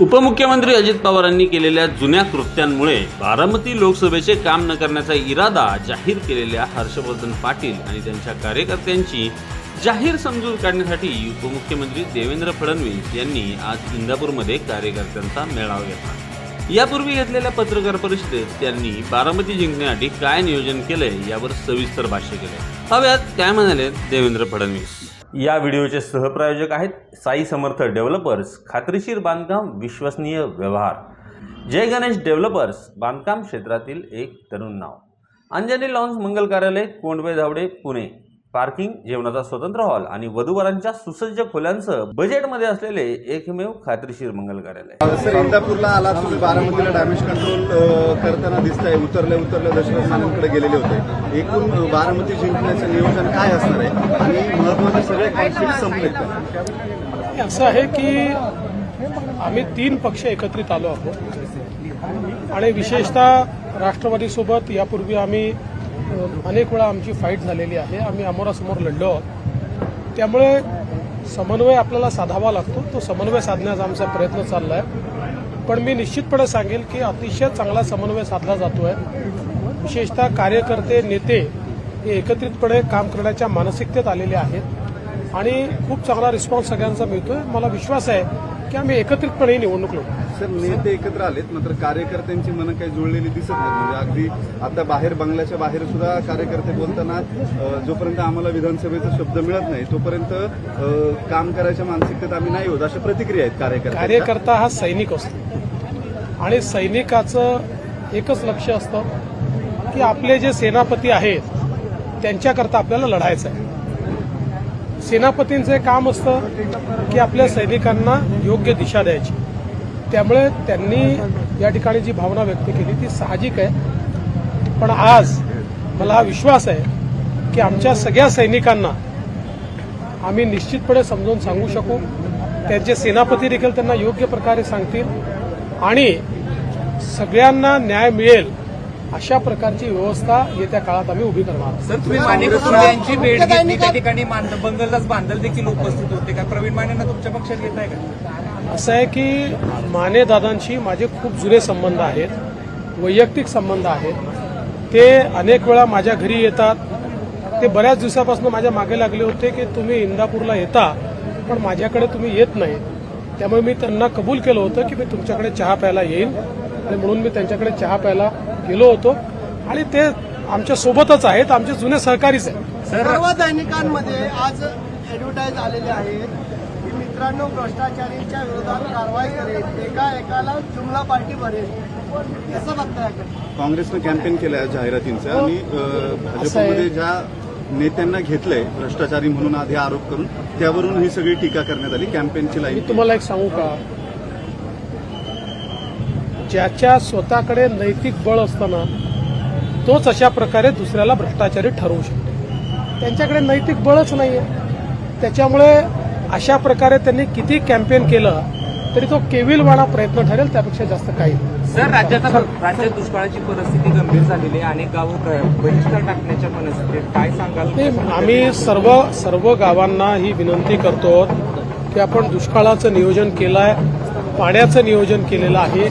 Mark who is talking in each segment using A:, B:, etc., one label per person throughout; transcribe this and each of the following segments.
A: उपमुख्यमंत्री अजित पवारांनी केलेल्या जुन्या कृत्यांमुळे बारामती लोकसभेचे काम न करण्याचा इरादा जाहीर केलेल्या हर्षवर्धन पाटील आणि त्यांच्या कार्यकर्त्यांची जाहीर समजूत काढण्यासाठी उपमुख्यमंत्री देवेंद्र फडणवीस यांनी आज इंदापूरमध्ये कार्यकर्त्यांचा मेळावा घेतला. यापूर्वी घेतलेल्या पत्रकार परिषदेत त्यांनी बारामती जिंकण्यासाठी काय नियोजन केलंय यावर सविस्तर भाष्य केलंय. हव्यात काय म्हणाले देवेंद्र फडणवीस? या व्हिडिओचे सहप्रायोजक आहेत साई समर्थ डेव्हलपर्स खात्रीशीर बांधकाम विश्वसनीय व्यवहार. जय गणेश डेव्हलपर्स बांधकाम क्षेत्रातील एक तरुण नाव. अंजनी लॉन्स मंगल कार्यालय कोंडवे धावडे पुणे. पार्किंग जेवणाचा स्वतंत्र हॉल आणि वधूवरांच्या सुसज्ज खोल्यांसह बजेटमध्ये असलेले एकमेव खात्रीशीर मंगल कार्यालय.
B: सर इंदापूरला आला तुम्ही बारामतीला डॅमेज कंट्रोल करताना दिसतंय. उतरले उतरले दशरथ मानेंकडे गेलेले होते. एकूण बारामती जिंकण्याचं नियोजन काय असणार आहे? आणि महत्त्वाचे सगळे कॉन्फ्लिक्ट संपलेत का?
C: असं आहे की आम्ही तीन पक्ष एकत्रित आलो आहोत. आणि विशेषतः राष्ट्रवादीसोबत यापूर्वी आम्ही अनेक वेळा आमची फाईट झालेली आहे. आम्ही अमोरासमोर लढलो आहोत. त्यामुळे समन्वय आपल्याला साधावा लागतो. तो समन्वय साधण्याचा आमचा प्रयत्न चालला आहे पण मी निश्चितपणे सांगेल की अतिशय चांगला समन्वय साधला जातो आहे विशेषतः कार्यकर्ते नेते हे एकत्रितपणे काम करण्याच्या मानसिकतेत आलेले आहेत. आणि खूप चांगला रिस्पॉन्स सगळ्यांचा मिळतोय. मला विश्वास आहे की आम्ही एकत्रितपणे निवडणूक लढू.
B: सर नेते एकत्र आलेत मात्र कार्यकर्त्यांची मनं काही जुळलेली दिसत नाहीत. म्हणजे अगदी आता बाहेर बंगल्याच्या बाहेर सुद्धा कार्यकर्ते बोलताना जोपर्यंत आम्हाला विधानसभेचा शब्द मिळत नाही तोपर्यंत काम करायच्या मानसिकतेत आम्ही नाही होत अशा प्रतिक्रिया आहेत कार्यकर्ते
C: कार्यकर्ता हा सैनिक असतो. आणि सैनिकाचं एकच लक्ष असतं की आपले जे सेनापती आहेत त्यांच्याकरता आपल्याला लढायचं आहे. सेनापतींचं काम असतं की आपल्या सैनिकांना योग्य दिशा द्यायची. त्यामुळे त्यांनी या ठिकाणी जी भावना व्यक्त केली ती साहजिक आहे. पण आज मला हा विश्वास आहे की आमच्या सगळ्या सैनिकांना आम्ही निश्चितपणे समजावून सांगू शकू. त्यांचे सेनापती देखील त्यांना योग्य प्रकारे सांगतील आणि सगळ्यांना न्याय मिळेल अशा प्रकारची व्यवस्था येत्या काळात आम्ही उभी करणार आहोत.
D: सर तुम्ही माने कुटुंबियांची भेट घेतली. त्या ठिकाणी बंगलदास बांधल देखील उपस्थित होते का? प्रवीण मानेंना तुमच्या पक्षात घेताय का?
C: असं आहे की माने दादांशी माझे खूप जुने संबंध आहेत वैयक्तिक संबंध आहेत. ते अनेक वेळा माझ्या घरी येतात. ते बऱ्याच दिवसापासून माझ्या मागे लागले होते की तुम्ही इंदापूरला येता पण माझ्याकडे तुम्ही येत नाही. त्यामुळे मी त्यांना कबूल केलं होतं की मी तुमच्याकडे चहा प्यायला येईन. आणि म्हणून मी त्यांच्याकडे चहा प्यायला गेलो होतो. आणि ते आमच्या सोबतच आहेत आमचे जुने सहकारीच आहेत.
E: सर्व दैनिकांमध्ये आज ऍडव्हर्टाईज आलेले आहेत. मित्रांनो भ्रष्टाचारीच्या विरोधात कारवाई करेल. एका एकाला जुमला पार्टी भरेल. कसं बघताय
B: काँग्रेसनं कॅम्पेन केलं आहे जाहिरातींचं आणि अ, भाजपमध्ये ज्या नेत्यांना घेतलंय भ्रष्टाचारी म्हणून आधी आरोप करून त्यावरून ही सगळी टीका करण्यात आली कॅम्पेनची लाईन
C: तुम्हाला एक सांगू का? ज्याच्या स्वतःकडे नैतिक बळ असताना तोच अशा प्रकारे दुसऱ्याला भ्रष्टाचारी ठरवू शकतो. त्यांच्याकडे नैतिक बळच नाहीये. त्याच्यामुळे अशा प्रकारे त्यांनी किती कॅम्पेन केलं तरी तो केविलवाणा प्रयत्न ठरेल त्यापेक्षा जास्त काही
D: सर राज्यात राज्यात दुष्काळाची परिस्थिती गंभीर झालेली आहे. अनेक गावं बहिष्कार टाकण्याच्या मनस्थितीत काय सांगाल?
C: आम्ही सर्व सर्व गावांना ही विनंती करतो की आपण दुष्काळाचं नियोजन केलं आहे पाण्याचं नियोजन केलेलं आहे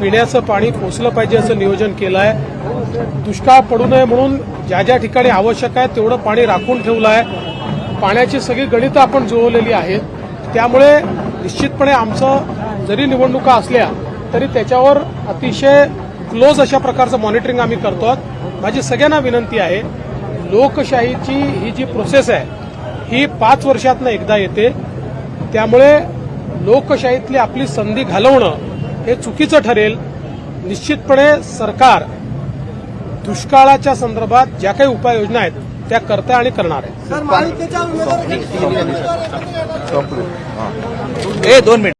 C: पिण्याचं पाणी पोचलं पाहिजे असं नियोजन केलं आहे दुष्काळ पडू नये म्हणून ज्या ज्या ठिकाणी आवश्यक आहे तेवढं पाणी राखून ठेवलं आहे पाण्याची सगळी गणितं आपण जुळवलेली आहेत. त्यामुळे निश्चितपणे आमचं जरी निवडणुका असल्या तरी त्याच्यावर अतिशय क्लोज अशा प्रकारचं मॉनिटरिंग आम्ही करतो आहोत. माझी सगळ्यांना विनंती आहे लोकशाहीची ही जी प्रोसेस आहे ही पाच वर्षातनं एकदा येते. त्यामुळे लोकशाहीतली आपली संधी घालवणं हे चुकीचं ठरेल. निश्चितपणे सरकार दुष्काळाच्या संदर्भात ज्या काही उपाययोजना आहेत त्या करते आणि करणार आहे.
D: दोन मिनिट.